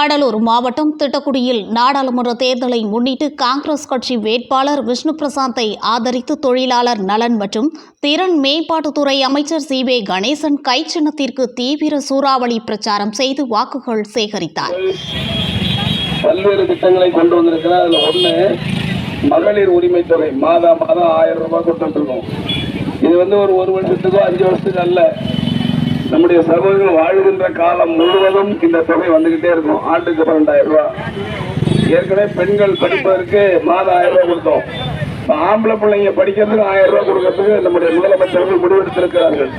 கடலூர் மாவட்டம் திட்டக்குடியில் நாடாளுமன்ற தேர்தலை முன்னிட்டு காங்கிரஸ் கட்சி வேட்பாளர் விஷ்ணு பிரசாந்தை ஆதரித்து தொழிலாளர் நலன் மற்றும் திறன் மேம்பாட்டுத்துறை அமைச்சர் சி வே கணேசன் கைச்சின்னத்திற்கு தீவிர சூறாவளி பிரச்சாரம் செய்து வாக்குகள் சேகரித்தார். பல்வேறு திட்டங்களை கொண்டு வந்திருக்கிறார். அதுல ஒண்ணு மகளிர் உரிமை தொகை மாதம் மாதம் ஆயிரம் ரூபாய் கொடுத்துருக்கோம் இது வந்து ஒரு ஒரு வருஷத்துக்கோ அஞ்சு வருஷத்துக்கு அல்ல. நம்முடைய சகோதரர்கள் வாழ்கின்ற காலம் முழுவதும் இந்த தொகை வந்துகிட்டே இருக்கும். ஆண்டுக்கு பன்னெண்டாயிரம் ரூபாய் ஏற்கனவே பெண்கள் படிப்பதற்கு மாதம் ஆயிரம் ரூபாய் கொடுத்தோம். இப்போ ஆம்பளை பிள்ளைங்க படிக்கிறதுக்கு ஆயிரம் ரூபாய் கொடுக்கறதுக்கு நம்முடைய முதலமைச்சர்கள் முடிவெடுத்திருக்கிறார்கள்.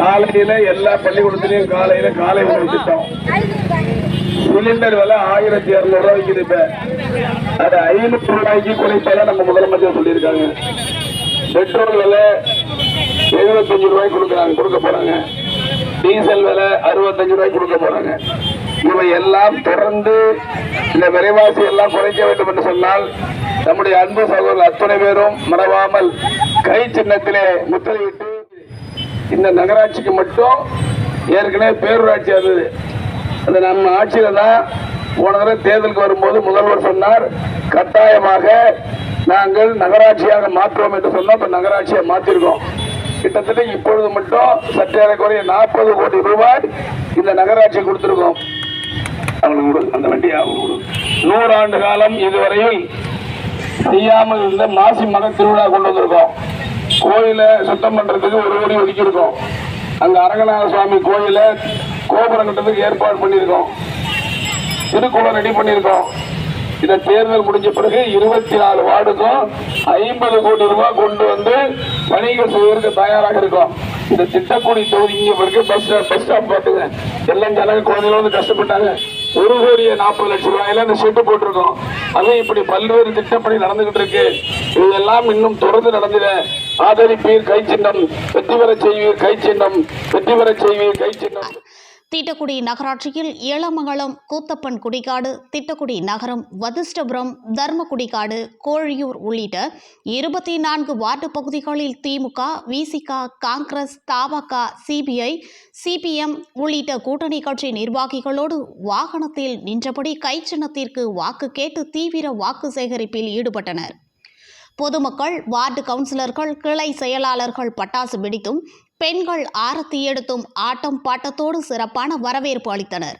காலையில எல்லா பள்ளிக்கூடத்திலையும் காலையில காலை உணவு திட்டம். சிலிண்டர் விலை ஆயிரத்தி இருநூறு ரூபாய்க்கு இருப்ப அது ஐநூறு ரூபாய்க்கு குறைப்பதான் நம்ம முதலமைச்சர் சொல்லியிருக்காங்க. பெட்ரோல் விலை எழுபத்தஞ்சு ரூபாய் கொடுக்குறாங்க கொடுக்க போறாங்க. டீசல் விலை அறுபத்தஞ்சு ரூபாய்க்கு கொடுக்க போறாங்க. இவை எல்லாம் தொடர்ந்து இந்த விலைவாசி எல்லாம் குறைக்க வேண்டும் என்று சொன்னால் நம்முடைய அன்பு சகோதரர் அத்தனை பேரும் மறவாமல் கை சின்னத்திலே முத்திரையிட்டு இந்த நகராட்சிக்கு மட்டும் ஏற்கனவே பேரூராட்சி இருந்தது அந்த நம்ம ஆட்சியில தான் போன தடவை தேர்தலுக்கு வரும்போது முதல்வர் சொன்னார் கட்டாயமாக நாங்கள் நகராட்சியாக மாற்றுவோம் என்று சொன்னோம். இப்ப நகராட்சியை மாற்றிருக்கோம் கிட்டத்தட்ட இப்பொழுது மட்டும் சற்றேறக்குறைய நாற்பது கோடி ரூபாய் இந்த நகராட்சி கொடுத்திருக்கோம். அவங்களுக்கு கொடு, அந்த வண்டியை அவங்க கொடு. நூறாண்டு காலம் இதுவரையில் செய்யாமல் இருந்த மாசி மக திருவிழா கொண்டு வந்திருக்கோம். கோயில சுத்தம் பண்றதுக்கு ஒரு கோடி ஒதுக்கியிருக்கோம். அங்க அரங்கநாத சுவாமி கோயில கோபுரம் கட்டுறதுக்கு ஏற்பாடு பண்ணியிருக்கோம். திருக்குளம் ரெடி பண்ணியிருக்கோம். இந்த தேர்தல் முடிஞ்ச பிறகு இருபத்தி நாலு வார்டுக்கும் ஐம்பது கோடி ரூபாய் கொண்டு வந்து பணிகள் செய்வதற்கு தயாராக இருக்கும். இந்த திட்டக்குடி தொகுதி இங்க பிறகு பஸ் பஸ் ஸ்டாப் பார்த்துங்க எல்லாம் ஜனங்க குழந்தைகளும் வந்து கஷ்டப்பட்டாங்க. ஒரு கோடியே நாற்பது லட்சம் ரூபாயில இந்த ஷெட்டு போட்டிருக்கோம். அதுவும் இப்படி பல்வேறு திட்டப்பணி நடந்துகிட்டு இருக்கு. இதெல்லாம் இன்னும் தொடர்ந்து நடந்தது ஆதரிப்பீர் கை சின்னம் வெற்றி பெற செய்வீர் கை சின்னம் வெற்றி பெற செய்வீர் கை சின்னம் திட்டக்குடி நகராட்சியில் ஏலமங்கலம் கூத்தப்பன் குடிகாடு திட்டக்குடி நகரம் வதிஷ்டபுரம் தர்மக்குடிக்காடு கோழியூர் உள்ளிட்ட இருபத்தி நான்கு வார்டு பகுதிகளில் திமுக விசிக காங்கிரஸ் தமாக சிபிஐ சிபிஎம் உள்ளிட்ட கூட்டணி கட்சி நிர்வாகிகளோடு வாகனத்தில் நின்றபடி கைச்சின்னத்திற்கு வாக்கு கேட்டு தீவிர வாக்கு சேகரிப்பில் ஈடுபட்டனர். பொதுமக்கள் வார்டு கவுன்சிலர்கள் கிளை செயலாளர்கள் பட்டாசு வெடித்தும் பெண்கள் ஆரத்தி எடுத்தும் ஆட்டம் பாட்டத்தோடு சிறப்பான வரவேற்பு அளித்தனர்.